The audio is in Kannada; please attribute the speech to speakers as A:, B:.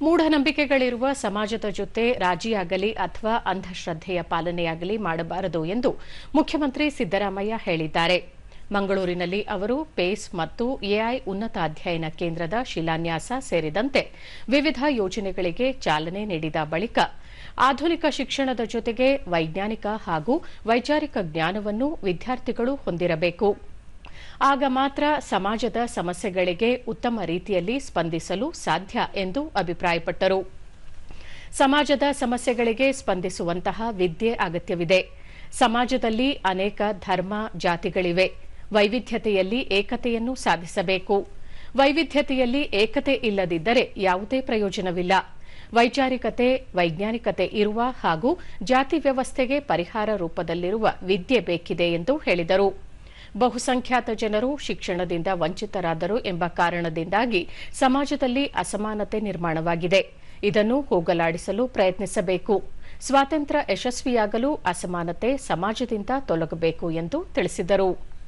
A: ಮೂಢನಂಬಿಕೆಗಳಿರುವ ಸಮಾಜದ ಜೊತೆ ರಾಜಿಯಾಗಲಿ ಅಥವಾ ಅಂಧಶ್ರದ್ದೆಯ ಪಾಲನೆಯಾಗಲಿ ಮಾಡಬಾರದು ಎಂದು ಮುಖ್ಯಮಂತ್ರಿ ಸಿದ್ದರಾಮಯ್ಯ ಹೇಳಿದ್ದಾರೆ. ಮಂಗಳೂರಿನಲ್ಲಿ ಅವರು ಪೇಸ್ ಮತ್ತು ಎಐ ಉನ್ನತ ಅಧ್ಯಯನ ಕೇಂದ್ರದ ಶಿಲಾನ್ಯಾಸ ಸೇರಿದಂತೆ ವಿವಿಧ ಯೋಜನೆಗಳಿಗೆ ಚಾಲನೆ ನೀಡಿದ ಬಳಿಕ ಆಧುನಿಕ ಶಿಕ್ಷಣದ ಜೊತೆಗೆ ವೈಜ್ಞಾನಿಕ ಹಾಗೂ ವೈಚಾರಿಕ ಜ್ಞಾನವನ್ನು ವಿದ್ಯಾರ್ಥಿಗಳು ಹೊಂದಿರಬೇಕು. ಆಗ ಮಾತ್ರ ಸಮಾಜದ ಸಮಸ್ಯೆಗಳಿಗೆ ಉತ್ತಮ ರೀತಿಯಲ್ಲಿ ಸ್ಪಂದಿಸಲು ಸಾಧ್ಯ ಎಂದು ಅಭಿಪ್ರಾಯಪಟ್ಟರು. ಸಮಾಜದ ಸಮಸ್ಯೆಗಳಿಗೆ ಸ್ಪಂದಿಸುವಂತಹ ವಿದ್ಯೆ ಅಗತ್ಯವಿದೆ. ಸಮಾಜದಲ್ಲಿ ಅನೇಕ ಧರ್ಮ ಜಾತಿಗಳಿವೆ. ವೈವಿಧ್ಯತೆಯಲ್ಲಿ ಏಕತೆಯನ್ನು ಸಾಧಿಸಬೇಕು. ವೈವಿಧ್ಯತೆಯಲ್ಲಿ ಏಕತೆ ಇಲ್ಲದಿದ್ದರೆ ಯಾವುದೇ ಪ್ರಯೋಜನವಿಲ್ಲ. ವೈಚಾರಿಕತೆ, ವೈಜ್ಞಾನಿಕತೆ ಇರುವ ಹಾಗೂ ಜಾತಿ ವ್ಯವಸ್ಥೆಗೆ ಪರಿಹಾರ ರೂಪದಲ್ಲಿರುವ ವಿದ್ಯೆ ಬೇಕಿದೆ ಎಂದು ಹೇಳಿದರು. ಬಹುಸಂಖ್ಯಾತ ಜನರು ಶಿಕ್ಷಣದಿಂದ ವಂಚಿತರಾದರು ಎಂಬ ಕಾರಣದಿಂದಾಗಿ ಸಮಾಜದಲ್ಲಿ ಅಸಮಾನತೆ ನಿರ್ಮಾಣವಾಗಿದೆ. ಇದನ್ನು ಹೋಗಲಾಡಿಸಲು ಪ್ರಯತ್ನಿಸಬೇಕು. ಸ್ವಾತಂತ್ರ್ಯ ಯಶಸ್ವಿಯಾಗಲು ಅಸಮಾನತೆ ಸಮಾಜದಿಂದ ತೊಲಗಬೇಕು ಎಂದು ತಿಳಿಸಿದರು.